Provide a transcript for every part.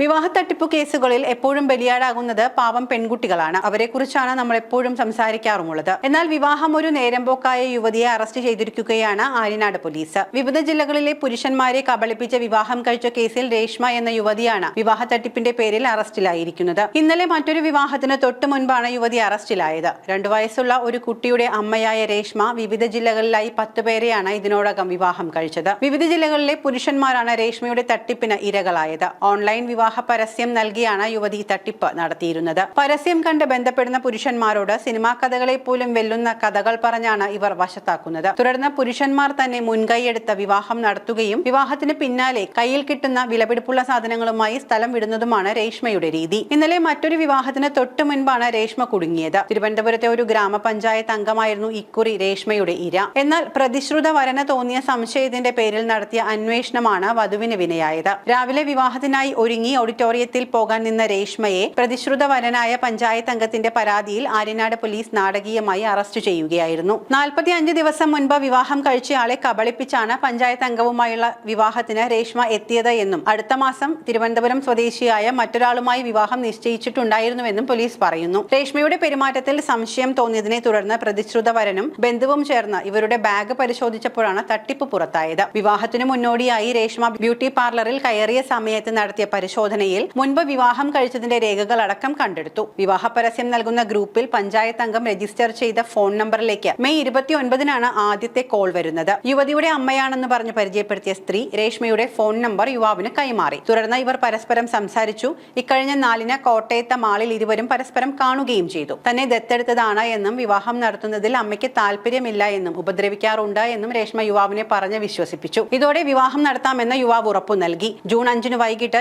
വിവാഹ തട്ടിപ്പ് കേസുകളിൽ എപ്പോഴും ബലിയാടാകുന്നത് പാവം പെൺകുട്ടികളാണ്. അവരെക്കുറിച്ചാണ് നമ്മൾ എപ്പോഴും സംസാരിക്കാറുമുള്ളത് എന്നാൽ വിവാഹം ഒരു നേരമ്പോക്കായ യുവതിയെ അറസ്റ്റ് ചെയ്തിരിക്കുകയാണ് ആര്യനാട് പോലീസ്. വിവിധ ജില്ലകളിലെ പുരുഷന്മാരെ കബളിപ്പിച്ച് വിവാഹം കഴിച്ച കേസിൽ രേഷ്മ എന്ന യുവതിയാണ് വിവാഹ തട്ടിപ്പിന്റെ പേരിൽ അറസ്റ്റിലായിരിക്കുന്നത്. ഇന്നലെ മറ്റൊരു വിവാഹത്തിന് തൊട്ടു മുൻപാണ് യുവതി അറസ്റ്റിലായത്. രണ്ടു വയസ്സുള്ള ഒരു കുട്ടിയുടെ അമ്മയായ രേഷ്മ വിവിധ ജില്ലകളിലായി പത്ത് പേരെയാണ് ഇതിനോടകം വിവാഹം കഴിച്ചത്. വിവിധ ജില്ലകളിലെ പുരുഷന്മാരാണ് രേഷ്മയുടെ തട്ടിപ്പിന് ഇരകളായത്. ഓൺലൈൻ വിവാഹ പരസ്യം നൽകിയാണ് യുവതി തട്ടിപ്പ് നടത്തിയിരുന്നത്. പരസ്യം കണ്ട് ബന്ധപ്പെടുന്ന പുരുഷന്മാരോട് സിനിമാ കഥകളെ പോലും വെല്ലുന്ന കഥകൾ പറഞ്ഞാണ് ഇവർ വശത്താക്കുന്നത്. തുടർന്ന് പുരുഷന്മാർ തന്നെ മുൻകൈയെടുത്ത് വിവാഹം നടത്തുകയും വിവാഹത്തിന് പിന്നാലെ കയ്യിൽ കിട്ടുന്ന വിലപിടിപ്പുള്ള സാധനങ്ങളുമായി സ്ഥലം വിടുന്നതുമാണ് രേഷ്മയുടെ രീതി. ഇന്നലെ മറ്റൊരു വിവാഹത്തിന് തൊട്ടു മുൻപാണ് രേഷ്മ കുടുങ്ങിയത്. തിരുവനന്തപുരത്തെ ഒരു ഗ്രാമപഞ്ചായത്ത് അംഗമായിരുന്നു ഇക്കുറി രേഷ്മയുടെ ഇര. എന്നാൽ പ്രതിശ്രുത വരന തോന്നിയ സംശയത്തിന്റെ പേരിൽ നടത്തിയ അന്വേഷണമാണ് വധുവിന് വിനയായത്. രാവിലെ വിവാഹത്തിനായി ഒരുങ്ങി ഓഡിറ്റോറിയത്തിൽ പോകാൻ നിന്ന രേഷ്മയെ പ്രതിശ്രുത വനനായ പഞ്ചായത്ത് അംഗത്തിന്റെ പരാതിയിൽ ആര്യനാട് പോലീസ് നാടകീയമായി അറസ്റ്റ് ചെയ്യുകയായിരുന്നു. നാൽപ്പത്തി അഞ്ച് ദിവസം മുൻപ് വിവാഹം കഴിച്ചയാളെ കബളിപ്പിച്ചാണ് പഞ്ചായത്ത് അംഗവുമായുള്ള വിവാഹത്തിന് രേഷ്മ എത്തിയത് എന്നും അടുത്ത മാസം തിരുവനന്തപുരം സ്വദേശിയായ മറ്റൊരാളുമായി വിവാഹം നിശ്ചയിച്ചിട്ടുണ്ടായിരുന്നുവെന്നും പോലീസ് പറയുന്നു. രേഷ്മയുടെ പെരുമാറ്റത്തിൽ സംശയം തോന്നിയതിനെ തുടർന്ന് പ്രതിശ്രുത വരനും ബന്ധുവും ചേർന്ന് ഇവരുടെ ബാഗ് പരിശോധിച്ചപ്പോഴാണ് തട്ടിപ്പ് പുറത്തായത്. വിവാഹത്തിന് മുന്നോടിയായി രേഷ്മ ബ്യൂട്ടി പാർലറിൽ കയറിയ സമയത്ത് നടത്തിയ പരിശോധനയിൽ മുൻപ് വിവാഹം കഴിച്ചതിന്റെ രേഖകൾ അടക്കം കണ്ടെടുത്തു. വിവാഹ പരസ്യം നൽകുന്ന ഗ്രൂപ്പിൽ പഞ്ചായത്ത് അംഗം രജിസ്റ്റർ ചെയ്ത ഫോൺ നമ്പറിലേക്ക് മെയ് ഇരുപത്തി ഒൻപതിനാണ് ആദ്യത്തെ കോൾ വരുന്നത്. യുവതിയുടെ അമ്മയാണെന്ന് പറഞ്ഞ് പരിചയപ്പെടുത്തിയ സ്ത്രീ രേഷ്മയുടെ ഫോൺ നമ്പർ യുവാവിന് കൈമാറി. തുടർന്ന് ഇവർ പരസ്പരം സംസാരിച്ചു. ഇക്കഴിഞ്ഞ നാലിന് കോട്ടയത്തെ മാളിൽ ഇരുവരും പരസ്പരം കാണുകയും ചെയ്തു. തന്നെ ദത്തെടുത്തതാണ് എന്നും വിവാഹം നടത്തുന്നതിൽ അമ്മയ്ക്ക് താല്പര്യമില്ല എന്നും ഉപദ്രവിക്കാറുണ്ട് എന്നും രേഷ്മ യുവാവിനെ പറഞ്ഞ് വിശ്വസിപ്പിച്ചു. ഇതോടെ വിവാഹം നടത്താമെന്ന് യുവാവ് ഉറപ്പു നൽകി. ജൂൺ അഞ്ചിന് വൈകിട്ട്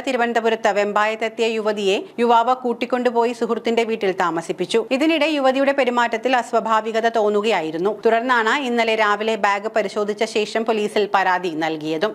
തിരുവനന്തപുരത്ത് വെമ്പായത്തെത്തിയ യുവതിയെ യുവാവ് കൂട്ടിക്കൊണ്ടുപോയി സുഹൃത്തിന്റെ വീട്ടിൽ താമസിപ്പിച്ചു. ഇതിനിടെ യുവതിയുടെ പെരുമാറ്റത്തിൽ അസ്വാഭാവികത തോന്നുകയായിരുന്നു. തുടർന്നാണ് ഇന്നലെ രാവിലെ ബാഗ് പരിശോധിച്ച ശേഷം പോലീസിൽ പരാതി നൽകിയതും.